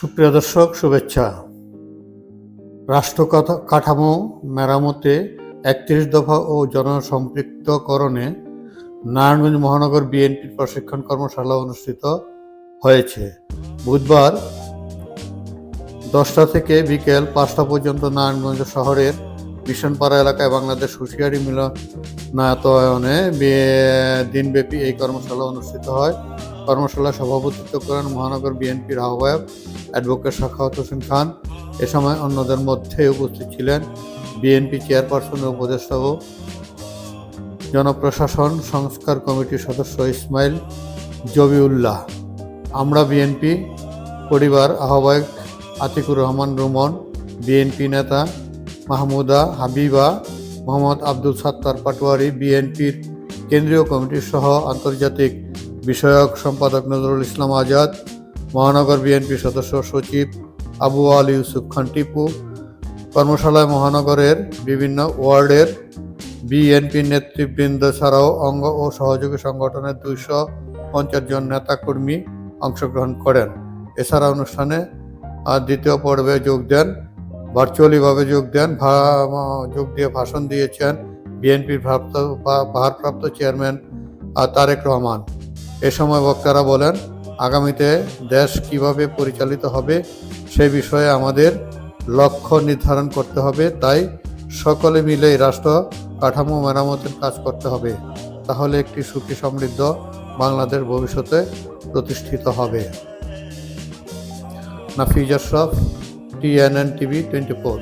প্রিয় দর্শক, শুভেচ্ছা। রাষ্ট্র কাঠামো মেরামতে একত্রিশ দফা ও জনসম্পৃক্তকরণে নারায়ণগঞ্জ মহানগর বিএনপির প্রশিক্ষণ কর্মশালা অনুষ্ঠিত হয়েছে। বুধবার দশটা থেকে বিকেল পাঁচটা পর্যন্ত নারায়ণগঞ্জ শহরের মিশনপাড়া এলাকায় বাংলাদেশ হুঁশিয়ারি মিলনায়তনে দিনব্যাপী এই কর্মশালা অনুষ্ঠিত হয়। কর্মশালায় সভাপতিত্ব করেন মহানগর বিএনপির আহ্বায়ক অ্যাডভোকেট শাখাওয়াত হোসেন খান। এ সময় অন্যদের মধ্যে উপস্থিত ছিলেন বিএনপি চেয়ারপারসন ও উপদেষ্টা ও জনপ্রশাসন সংস্কার কমিটির সদস্য ইসমাইল জবিউল্লাহ। আমরা বিএনপি পরিবার আহ্বায়ক আতিকুর রহমান রুমন, বিএনপি নেতা মাহমুদা হাবিবা, মোহাম্মদ আব্দুল সাত্তার পাটোয়ারি, বিএনপির কেন্দ্রীয় কমিটির সহ আন্তর্জাতিক বিষয়ক সম্পাদক নজরুল ইসলাম আজাদ, মহানগর বিএনপি সদস্য সচিব আবু আলী ইউসুফ খান টিপু, কর্মশালায় মহানগরের বিভিন্ন ওয়ার্ডের বিএনপি নেতৃবৃন্দ ছাড়াও অঙ্গ ও সহযোগী সংগঠনের দুইশো পঞ্চাশ জন নেতাকর্মী অংশগ্রহণ করেন। এছাড়া অনুষ্ঠানে দ্বিতীয় পর্বে যোগ দেন, ভার্চুয়ালিভাবে যোগ দেন যোগ দিয়ে ভাষণ দিয়েছেন বিএনপির ভারপ্রাপ্ত ভারপ্রাপ্ত চেয়ারম্যান তারেক রহমান। এ সময় বক্তারা বলেন, আগামীতে দেশ কীভাবে পরিচালিত হবে সে বিষয়ে আমাদের লক্ষ্য নির্ধারণ করতে হবে। তাই সকলে মিলে এই রাষ্ট্র কাঠামো মেরামতের কাজ করতে হবে। তাহলে একটি সুখী সমৃদ্ধ বাংলাদেশ ভবিষ্যতে প্রতিষ্ঠিত হবে। Nafiz Ashraf, TNN TV twenty four.